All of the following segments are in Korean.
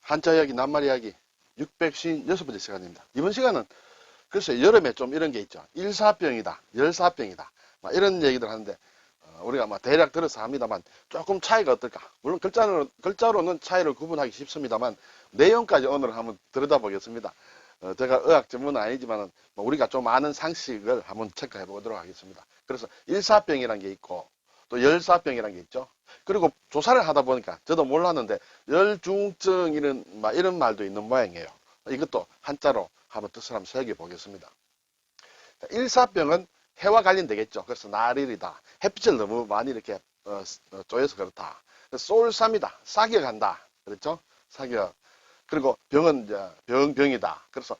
한자 이야기, 낱말 이야기 656번째 시간입니다. 이번 시간은 글쎄 여름에 좀 이런 게 있죠. 일사병이다, 열사병이다. 막 이런 얘기들 하는데 어, 우리가 막 대략 들어서 합니다만 조금 차이가 어떨까? 물론 글자로, 글자로는 차이를 구분하기 쉽습니다만 내용까지 오늘 한번 들여다보겠습니다. 어, 제가 의학 전문은 아니지만 뭐 우리가 좀 아는 상식을 한번 체크해 보도록 하겠습니다. 그래서 일사병이라는 게 있고 또 열사병이라는 게 있죠. 그리고 조사를 하다 보니까 저도 몰랐는데 열중증 이런 막 이런 말도 있는 모양이에요. 이것도 한자로 한번 뜻을 한번 새겨 보겠습니다. 일사병은 해와 관련되겠죠. 그래서 날일이다. 햇빛을 너무 많이 이렇게 어, 어, 쪼여서 그렇다. 쏠삼이다. 사격한다. 그렇죠? 사격. 그리고 병은 병, 병이다. 그래서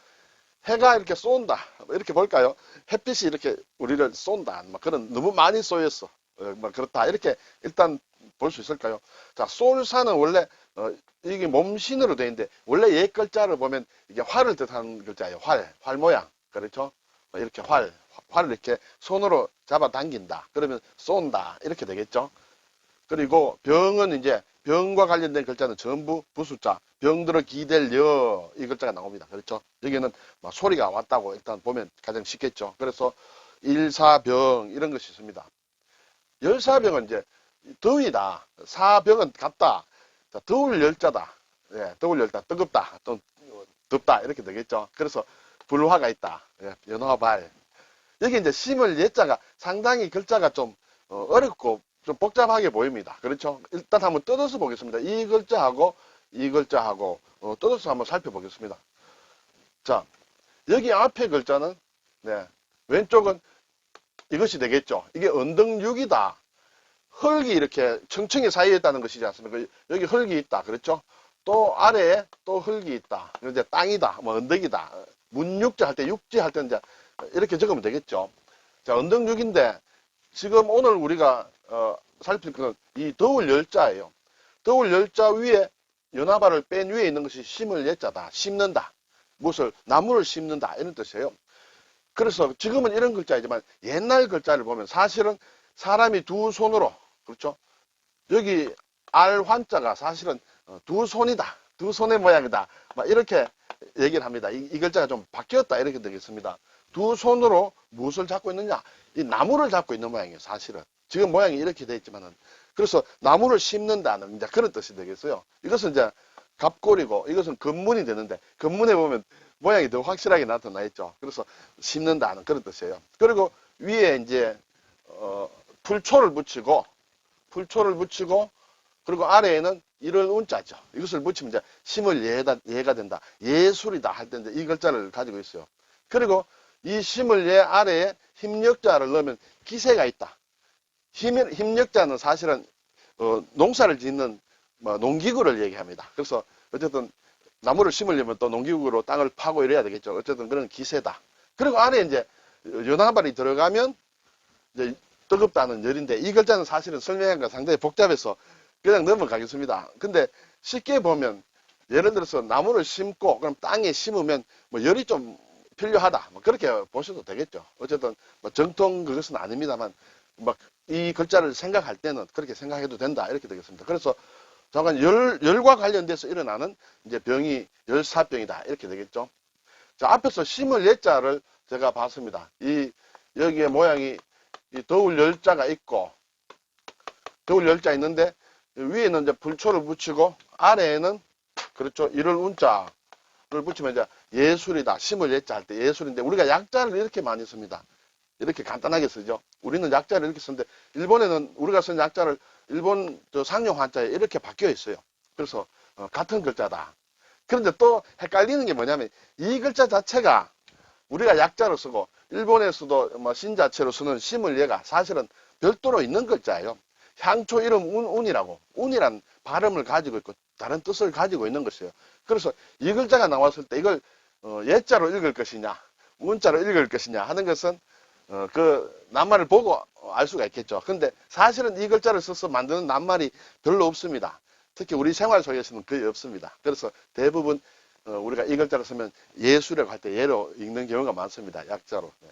해가 이렇게 쏜다. 뭐 이렇게 볼까요? 햇빛이 이렇게 우리를 쏜다. 막 그런 너무 많이 쏘였어. 어, 뭐 그렇다. 이렇게 일단 볼 수 있을까요? 자, 쏠사는 원래 어, 이게 몸신으로 되어 있는데 원래 옛 글자를 보면 이게 활을 뜻하는 글자예요. 활, 활 모양. 그렇죠? 어, 이렇게 활, 활을 이렇게 손으로 잡아 당긴다. 그러면 쏜다. 이렇게 되겠죠? 그리고 병은 이제 병과 관련된 글자는 전부 부수자, 병들어 기댈 여, 이 글자가 나옵니다. 그렇죠? 여기는 막 소리가 왔다고 일단 보면 가장 쉽겠죠. 그래서 일사병, 이런 것이 있습니다. 열사병은 이제 더위다. 사병은 같다. 자, 더울 열자다. 예, 더울 열다. 뜨겁다. 또 덥다. 이렇게 되겠죠. 그래서 불화가 있다. 예, 연화발. 여기 이제 심을 예자가 상당히 글자가 좀 어, 어렵고 좀 복잡하게 보입니다. 그렇죠? 일단 한번 뜯어서 보겠습니다. 이 글자하고 이 글자하고 어, 뜯어서 한번 살펴보겠습니다. 자, 여기 앞에 글자는 네, 왼쪽은 이것이 되겠죠. 이게 언덕육이다. 흙이 이렇게 청청이 사이에 있다는 것이지 않습니까? 여기 흙이 있다. 그렇죠? 또 아래에 또 흙이 있다. 이제 땅이다. 뭐 언덕이다. 문육지 할 때 육지 할 때 이제 이렇게 적으면 되겠죠. 자, 언덕육인데 지금 오늘 우리가 어, 살필 것은 이 더울 열자예요. 더울 열자 위에 연화발을 뺀 위에 있는 것이 심을 예자다. 심는다. 무엇을 나무를 심는다 이런 뜻이에요. 그래서 지금은 이런 글자이지만 옛날 글자를 보면 사실은 사람이 두 손으로 그렇죠. 여기 알 환자가 사실은 어, 두 손이다. 두 손의 모양이다. 막 이렇게 얘기를 합니다. 이, 이 글자가 좀 바뀌었다 이렇게 되겠습니다. 두 손으로 무엇을 잡고 있느냐? 이 나무를 잡고 있는 모양이에요. 사실은 지금 모양이 이렇게 되어 있지만은 그래서 나무를 심는다는 이제 그런 뜻이 되겠어요. 이것은 이제 갑골이고 이것은 근문이 되는데 근문에 보면 모양이 더 확실하게 나타나 있죠. 그래서 심는다는 그런 뜻이에요. 그리고 위에 이제 어, 풀초를 붙이고 풀초를 붙이고 그리고 아래에는 이를 운자죠. 이것을 붙이면 이제 심을 예다, 예가 된다. 예술이다 할 때 이제 이 글자를 가지고 있어요. 그리고 이 심을 예 아래에 힘력자를 넣으면 기세가 있다. 힘, 힘력자는 사실은 어, 농사를 짓는 뭐 농기구를 얘기합니다. 그래서 어쨌든 나무를 심으려면 또 농기구로 땅을 파고 이래야 되겠죠. 어쨌든 그런 기세다. 그리고 안에 이제 연화발이 들어가면 이제 뜨겁다는 열인데 이 글자는 사실은 설명하기가 상당히 복잡해서 그냥 넘어가겠습니다. 근데 쉽게 보면 예를 들어서 나무를 심고 그럼 땅에 심으면 뭐 열이 좀 필요하다. 뭐 그렇게 보셔도 되겠죠. 어쨌든 뭐 정통 그것은 아닙니다만 막 이 글자를 생각할 때는 그렇게 생각해도 된다. 이렇게 되겠습니다. 그래서 잠깐 열, 열과 관련돼서 일어나는 이제 병이 열사병이다. 이렇게 되겠죠. 자, 앞에서 심을 예자를 제가 봤습니다. 이, 여기에 모양이 이 더울 열자가 있고, 더울 열자 있는데, 위에는 이제 불초를 붙이고, 아래에는, 그렇죠. 이를 운자를 붙이면 이제 예술이다. 심을 예자 할 때 예술인데, 우리가 약자를 이렇게 많이 씁니다. 이렇게 간단하게 쓰죠. 우리는 약자를 이렇게 쓰는데, 일본에는 우리가 쓴 약자를 일본 저 상용 한자에 이렇게 바뀌어 있어요. 그래서 어, 같은 글자다. 그런데 또 헷갈리는 게 뭐냐면 이 글자 자체가 우리가 약자로 쓰고 일본에서도 뭐 신자체로 쓰는 심을 얘가 사실은 별도로 있는 글자예요. 향초 이름 운, 운이라고 운이란 발음을 가지고 있고 다른 뜻을 가지고 있는 것이에요. 그래서 이 글자가 나왔을 때 이걸 어, 예자로 읽을 것이냐 운자로 읽을 것이냐 하는 것은 어, 그 낱말을 보고 알 수가 있겠죠. 근데 사실은 이 글자를 써서 만드는 낱말이 별로 없습니다. 특히 우리 생활 속에서는 거의 없습니다. 그래서 대부분 어, 우리가 이 글자를 쓰면 예수라고 할 때 예로 읽는 경우가 많습니다. 약자로. 네.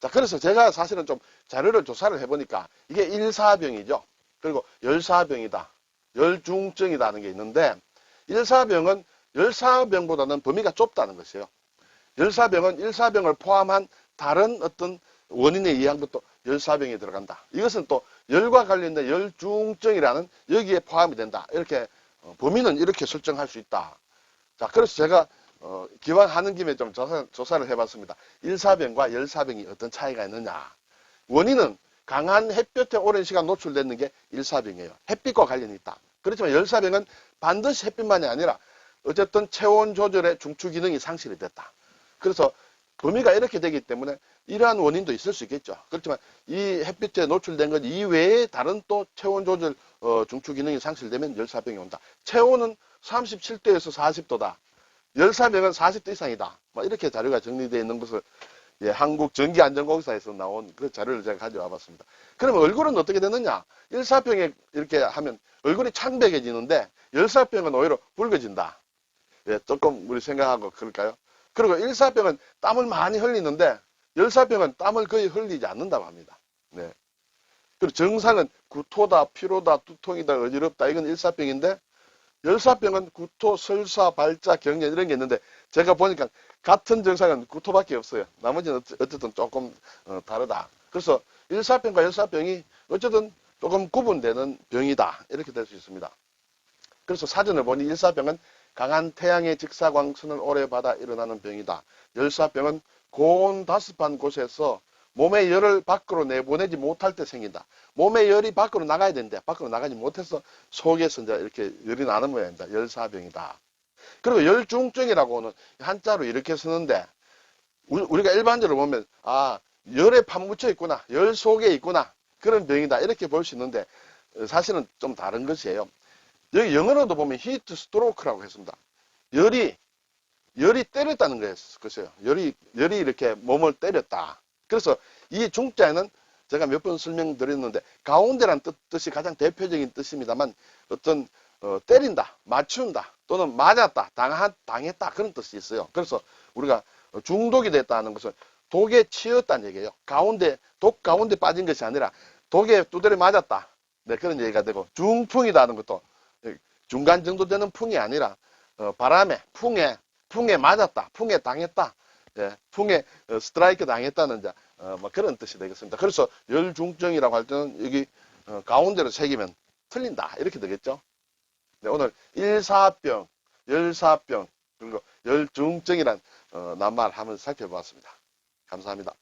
자, 그래서 제가 사실은 좀 자료를 조사를 해보니까 이게 일사병이죠. 그리고 열사병이다. 열중증이라는 게 있는데 일사병은 열사병보다는 범위가 좁다는 것이에요. 열사병은 일사병을 포함한 다른 어떤 원인에 의한 것도 열사병에 들어간다. 이것은 또 열과 관련된 열중증이라는 여기에 포함이 된다. 이렇게 어, 범위는 이렇게 설정할 수 있다. 자, 그래서 제가 어, 기왕 하는 김에 좀 조사, 조사 를 해봤습니다. 일사병과 열사병이 어떤 차이가 있느냐. 원인은 강한 햇볕에 오랜 시간 노출되는 게 일사병이에요. 햇빛과 관련이 있다. 그렇지만 열사병은 반드시 햇빛만이 아니라 어쨌든 체온 조절의 중추 기능이 상실이 됐다. 그래서 범위가 이렇게 되기 때문에 이러한 원인도 있을 수 있겠죠. 그렇지만 이 햇빛에 노출된 것 이외에 다른 또 체온 조절 어, 중추 기능이 상실되면 열사병이 온다. 체온은 37도에서 40도다. 열사병은 40도 이상이다. 뭐 이렇게 자료가 정리되어 있는 것을 예, 한국 전기안전공사에서 나온 그 자료를 제가 가져와 봤습니다. 그러면 얼굴은 어떻게 되느냐? 일사병에 이렇게 하면 얼굴이 창백해지는데 열사병은 오히려 붉어진다. 예, 조금 우리 생각하고 그럴까요? 그리고 일사병은 땀을 많이 흘리는데 열사병은 땀을 거의 흘리지 않는다고 합니다. 네. 그리고 증상은 구토다, 피로다, 두통이다, 어지럽다. 이건 일사병인데 열사병은 구토, 설사, 발작, 경련 이런 게 있는데 제가 보니까 같은 증상은 구토밖에 없어요. 나머지는 어쨌든 조금 어, 다르다. 그래서 일사병과 열사병이 어쨌든 조금 구분되는 병이다. 이렇게 될 수 있습니다. 그래서 사전을 보니 일사병은 강한 태양의 직사광선을 오래 받아 일어나는 병이다. 열사병은 고온 다습한 곳에서 몸의 열을 밖으로 내보내지 못할 때 생긴다. 몸의 열이 밖으로 나가야 되는데 밖으로 나가지 못해서 속에서 이제 이렇게 열이 나는 모양입니다. 열사병이다. 그리고 열중증이라고는 한자로 이렇게 쓰는데 우리- 우리가 일반적으로 보면 아 열에 파묻혀 있구나 열 속에 있구나 그런 병이다 이렇게 볼 수 있는데 어, 사실은 좀 다른 것이에요 여기 영어로도 보면 히트 스트로크라고 했습니다 열이 열이 때렸다는 글쎄요 열이 열이 이렇게 몸을 때렸다 그래서 이 중자에는 제가 몇 번 설명드렸는데 가운데란 뜻, 뜻이 가장 대표적인 뜻입니다만 어떤 어, 때린다, 맞춘다, 또는 맞았다, 당하, 당했다 그런 뜻이 있어요. 그래서 우리가 중독이 됐다는 것은 독에 치였다는 얘기예요. 가운데 독 가운데 빠진 것이 아니라 독에 두드려 맞았다. 네 그런 얘기가 되고 중풍이다는 것도 중간 정도 되는 풍이 아니라 어, 바람에 풍에 풍에 맞았다, 풍에 당했다, 예, 풍에 어, 스트라이크 당했다는 이제 어, 뭐 그런 뜻이 되겠습니다. 그래서 열중증이라고 할 때는 여기 어, 가운데로 새기면 틀린다 이렇게 되겠죠. 네, 오늘 일사병, 열사병, 그리고 열중증이란 어, 낱말 한번 살펴보았습니다. 감사합니다.